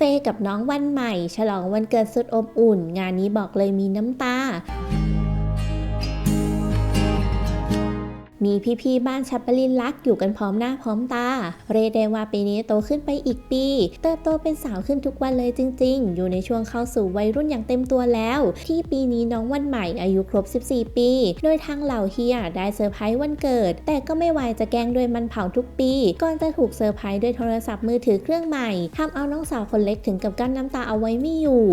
ฟย์กับน้องวันใหม่ ฉลองวันเกิดสุดอบอุ่น งานนี้บอกเลยมีน้ำตา มีพี่ๆบ้านชัปปรินลักอยู่กันพร้อมหน้าพร้อมตา เรยกได้ว่าปีนี้โตขึ้นไปอีกปี เติบโตเป็นสาวขึ้นทุกวันเลยจริง ๆ อยู่ในช่วงเข้าสู่วัยรุ่นอย่างเต็มตัวแล้ว ที่ปีนี้น้องวันใหม่อายุครบ 14 ปี โดยทางเหล่าเฮียได้เซอร์ไพรส์วันเกิด แต่ก็ไม่ไวจะแกล้งด้วยมันเผาทุกปี ก่อนจะถูกเซอร์ไพรส์ด้วยโทรศัพท์มือถือเครื่องใหม่ทำเอาน้องสาวคนเล็กถึงกับกั้นน้ำตาเอาไว้ไม่อยู่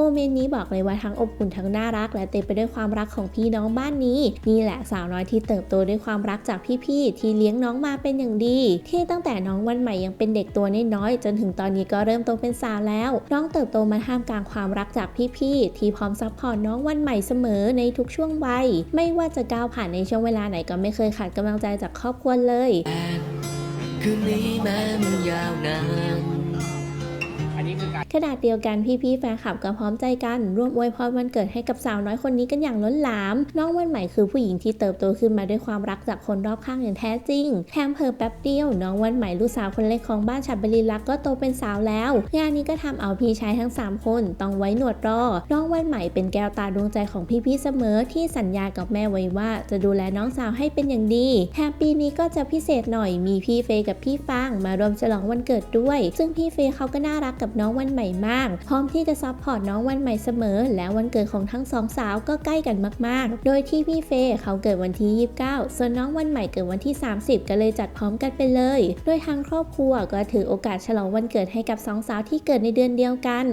โมเมนต์นี้บอกเลยว่าทั้งอบอุ่นทั้งน่ารัก และเต็มไปด้วยความรักของพี่น้องบ้านนี้ นี่แหละสาวน้อยที่เติบโตด้วยความรักจากพี่ๆที่เลี้ยงน้องมาเป็นอย่างดี ที่ตั้งแต่น้องวันใหม่ยังเป็นเด็กตัวน้อยๆจนถึงตอนนี้ก็เริ่มโตเป็นสาวแล้ว น้องเติบโตมาท่ามกลางความรักจากพี่ๆที่พร้อมซัพพอร์ตน้องวันใหม่เสมอในทุกช่วงวัยไม่ว่าจะก้าวผ่านในช่วงเวลาไหนก็ไม่เคยขาดกำลังใจจากครอบครัวเลยคืนนี้แม้มันยาวนาน ขณะเดียวกันพี่ๆแฟนคลับก็พร้อมใจกันร่วมอวยพรวันเกิดให้กับสาวน้อยคนนี้กันอย่างล้นหลาม น้องวันใหม่คือผู้หญิงที่เติบโตขึ้นมาด้วยความรักจากคนรอบข้างอย่างแท้จริง แถมเพิ่แป๊บเดียว น้องวันใหม่ลูกสาวคนเล็กของบ้านฉับบริลักษ์ก็โตเป็นสาวแล้ว งานนี้ก็ทำเอาพี่ชายทั้ง 3 คนต้องไว้หนวดรอ น้องวันใหม่เป็นแก้วตาดวงใจของพี่ๆเสมอที่สัญญากับแม่ไว้ว่า จะดูแลน้องสาวให้เป็นอย่างดีแถมปีนี้ก็จะพิเศษหน่อยมีพี่เฟยกับพี่ฟางมารวมฉลองวันเกิดด้วย ซึ่งพี่เฟยเขาก็น่ารักกับน้องวันใหม่มาก พร้อมที่จะซัพพอร์ตน้องวันใหม่เสมอ และวันเกิดของทั้งสองสาวก็ใกล้กันมาก ๆ โดยที่พี่เฟย์เขาเกิดวันที่ 29 ส่วนน้องวันใหม่เกิดวันที่ 30 ก็เลยจัดพร้อมกันไปเลย โดยทางครอบครัวก็ถือโอกาสฉลองวันเกิดให้กับสองสาวที่เกิดในเดือนเดียวกัน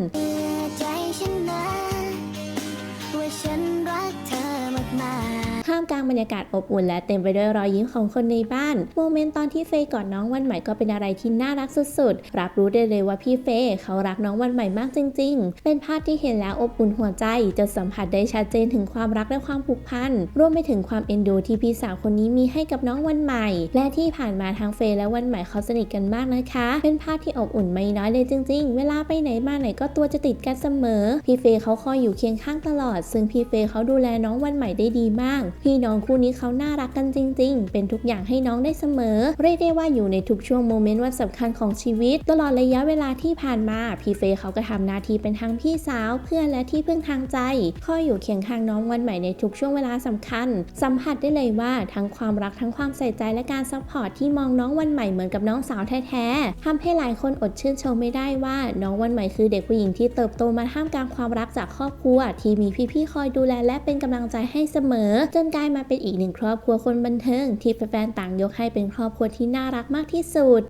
างบรรยากาศอบอุ่นและเต็มไปด้วยรอยยิ้มของคนในบ้าน โมเมนต์ตอนที่เฟย์กอดน้องวันใหม่ก็เป็นอะไรที่น่ารักสุดๆ รับรู้ได้เลยว่าพี่เฟย์เขารักน้องวันใหม่มากจริง ๆ เป็นภาพที่เห็นแล้วอบอุ่นหัวใจจะสัมผัสได้ชัดเจนถึงความรักและความผูกพันรวมไปถึงความเอ็นดูที่พี่สาวคนนี้มีให้กับน้องวันใหม่ และที่ผ่านมาทั้งเฟย์และวันใหม่เขาสนิทกันมากนะคะ เป็นภาพที่อบอุ่นไม่น้อยเลยจริง ๆ เวลาไปไหนมาไหนก็ตัวจะติดกันเสมอ พี่เฟย์เขาคอยอยู่เคียงข้างตลอด ซึ่งพี่เฟย์เขาดูแลน้องวันใหม่ได้ดีมาก พี่น้ององคู่นี้เขาน่ารักกันจริง ๆ เป็นทุกอย่างให้น้องได้เสมอ เรียกได้ว่าอยู่ในทุกช่วงโมเมนต์วันสำคัญของชีวิต ตลอดระยะเวลาที่ผ่านมา พี่เฟย์เขาก็ทำหน้าที่เป็นทั้งพี่สาว เพื่อนและที่พึ่งทางใจ คอยอยู่เคียงข้างน้องวันใหม่ในทุกช่วงเวลาสำคัญ สัมผัสได้เลยว่าทั้งความรักทั้งความใส่ใจและการซัพพอร์ตที่มองน้องวันใหม่เหมือนกับน้องสาวแท้ๆทำให้หลายคนอดชื่นชมไม่ได้ว่าน้องวันใหม่คือเด็กผู้หญิงที่เติบโตมาท่ามกลางความรักจากครอบครัว ที่มีพี่ๆคอยดูแลและเป็นกำลังใจให้เสมอ จนกลายมาเป็นอีกหนึ่งครอบครัวคนบันเทิงที่แฟนๆต่างยกให้เป็นครอบครัวที่น่ารักมากที่สุด